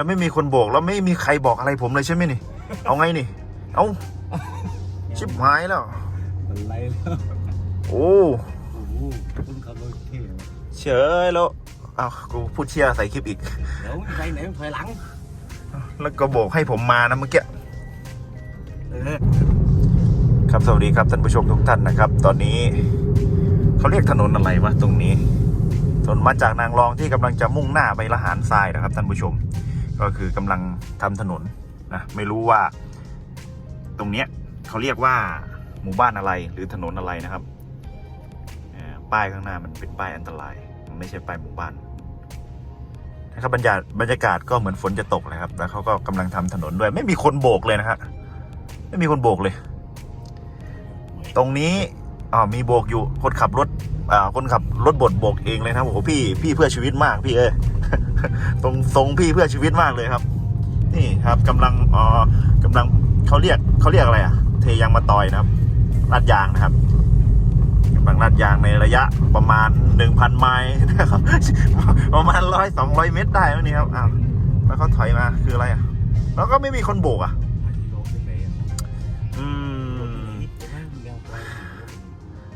แล้วไม่มีคนโบกแล้วไม่มีใครบอกอะไรผมเลยใช่ไหมนี่ เอาไงนี่ เอาชิบหายแล้ว อะไรแล้วโอ้โอ้โหคุณขับรถเท่เฉยแล้วอ้าวกูพูดเชียร์ใส่คลิปอีก เดี๋ยวไปไหนถอยหลัง แล้วก็โบกให้ผมมานะเมื่อกี้เออครับสวัสดีครับท่านผู้ชมทุกท่านนะครับ ตอนนี้เขาเรียกถนนอะไรวะตรงนี้ถนนมาจากนางรองที่กำลังจะมุ่งหน้าไปละหารทรายนะครับท่านผู้ชม ก็คือกำลังทำถนนนะไม่รู้ว่า ตรงเนี้ยเขาเรียกว่าหมู่บ้านอะไรหรือถนนอะไรนะครับป้ายข้างหน้ามันเป็นป้ายอันตราย มันไม่ใช่ป้ายหมู่บ้านนะครับบรรยากาศบรรยากาศก็เหมือนฝนจะตกเลยครับ แล้วเขาก็กำลังทำถนนด้วย ไม่มีคนโบกเลยนะฮะไม่มีคนโบกเลย ตรงนี้อ่ามีโบกอยู่คนขับรถอ่าคนขับรถบดโบกเองเลยนะโอ้โหพี่พี่เพื่อชีวิตมากพี่เอ้ ตรงทรงพี่เพื่อชีวิตมากเลยครับ นี่ครับกำลังอ๋อกำลังเขาเรียกเขาเรียกอะไรอะเทยางมาตอยนะครับลาดยางนะครับกำลังลาดยางในระยะประมาณหนึ่งพันไมล์นะครับ ประมาณร้อยสองร้อยเมตรได้แล้วนี่ครับอ้าวแล้วเขาถอยมาคืออะไรอะ แล้วก็ไม่มีคนโบกอะ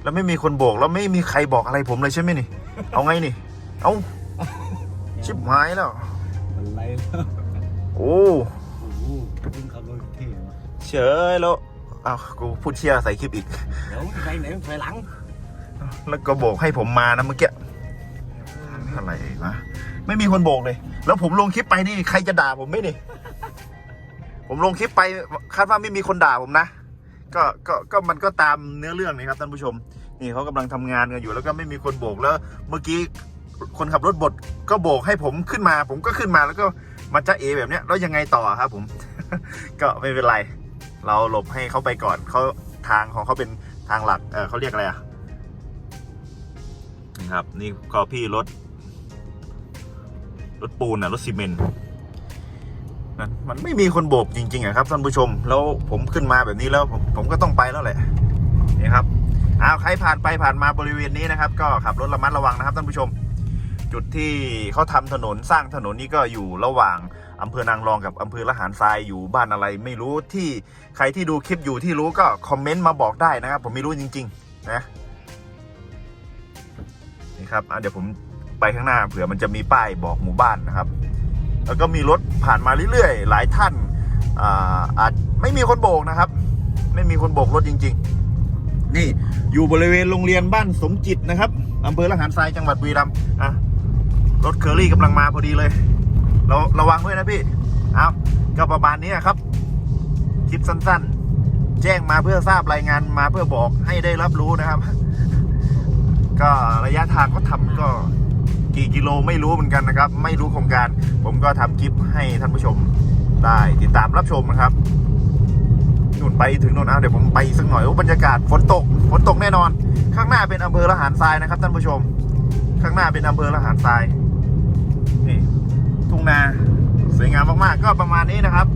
แล้วไม่มีคนโบก แล้วไม่มีใครบอกอะไรผมเลยใช่ไหมนี่ เอาไงนี่ เอา ชิบหายแล้วอะไรแล้ว โอ้โอ้โหคุณขับรถเท่เฉยแล้วอ้าวกูพูดเชียร์ใส่คลิปอีก เดี๋ยวไปไหนถอยหลังแล้วก็โบกให้ผมมานะเมื่อกี้อะไรนะไม่มีคนโบกเลย แล้วผมลงคลิปไปนี่ใครจะด่าผมไหมนี่ผมลงคลิปไปคาดว่าไม่มีคนด่าผมนะก็ก็ก็มันก็ตามเนื้อเรื่องนี่ครับท่านผู้ชม นี่เขากำลังทำงานกันอยู่แล้วก็ไม่มีคนโบกแล้ว เมื่อกี้ คนขับรถบดก็โบกให้ผมขึ้นมา ผมก็ขึ้นมาแล้วก็มาจ้าเอแบบเนี้ยแล้วยังไงต่อครับผม ก็ไม่เป็นไร เราหลบให้เขาไปก่อนเขาทางของเขาเป็นทางหลักเออเขาเรียกอะไรอะนี่ครับ นี่ก็พี่รถรถปูนอะรถซีเมนต์มันมันไม่มีคนโบกจริงๆอะครับท่านผู้ชม แล้วผมขึ้นมาแบบนี้แล้วผมผมก็ต้องไปแล้วแหละนี่ครับอ้าวใครผ่านไปผ่านมาบริเวณนี้นะครับ ก็ขับรถระมัดระวังนะครับท่านผู้ชม จุดที่เขาทำถนนสร้างถนนนี่ก็อยู่ระหว่างอำเภอนางรองกับอำเภอละหารทรายอยู่บ้านอะไร ไม่รู้ที่ใครที่ดูคลิปอยู่ที่รู้ก็คอมเมนต์มาบอกได้นะครับ ผมไม่รู้จริง ๆ นะนี่ครับเดี๋ยวผมไปข้างหน้าเผื่อมันจะมีป้ายบอกหมู่บ้านนะครับ แล้วก็มีรถผ่านมาเรื่อยๆ หลายท่านอ่าอาจไม่มีคนโบกนะครับ ไม่มีคนโบกรถจริง ๆ นี่อยู่บริเวณโรงเรียนบ้านสมจิตนะครับอำเภอละหารทรายจังหวัดบุรีรัมย์อะ รถเคอรี่กำลังมาพอดีเลย เราระวังด้วยนะพี่ เอาก็ประมาณนี้ครับ คลิปสั้นๆ แจ้งมาเพื่อทราบรายงานมาเพื่อบอกให้ได้รับรู้นะครับ ก็ระยะทางก็ทำก็กี่กิโลไม่รู้เหมือนกันนะครับ ไม่รู้โครงการ ผมก็ทำคลิปให้ท่านผู้ชมได้ติดตามรับชมนะครับนู่นไปถึงนู่นเอาเดี๋ยวผมไปสักหน่อยโอ้บรรยากาศฝนตกฝนตกแน่นอน ข้างหน้าเป็นอำเภอละหารทรายนะครับท่านผู้ชม ข้างหน้าเป็นอำเภอละหารทราย ก็ประมาณนี้นะครับ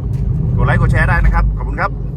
กดไลค์กดแชร์ได้นะครับ ขอบคุณครับ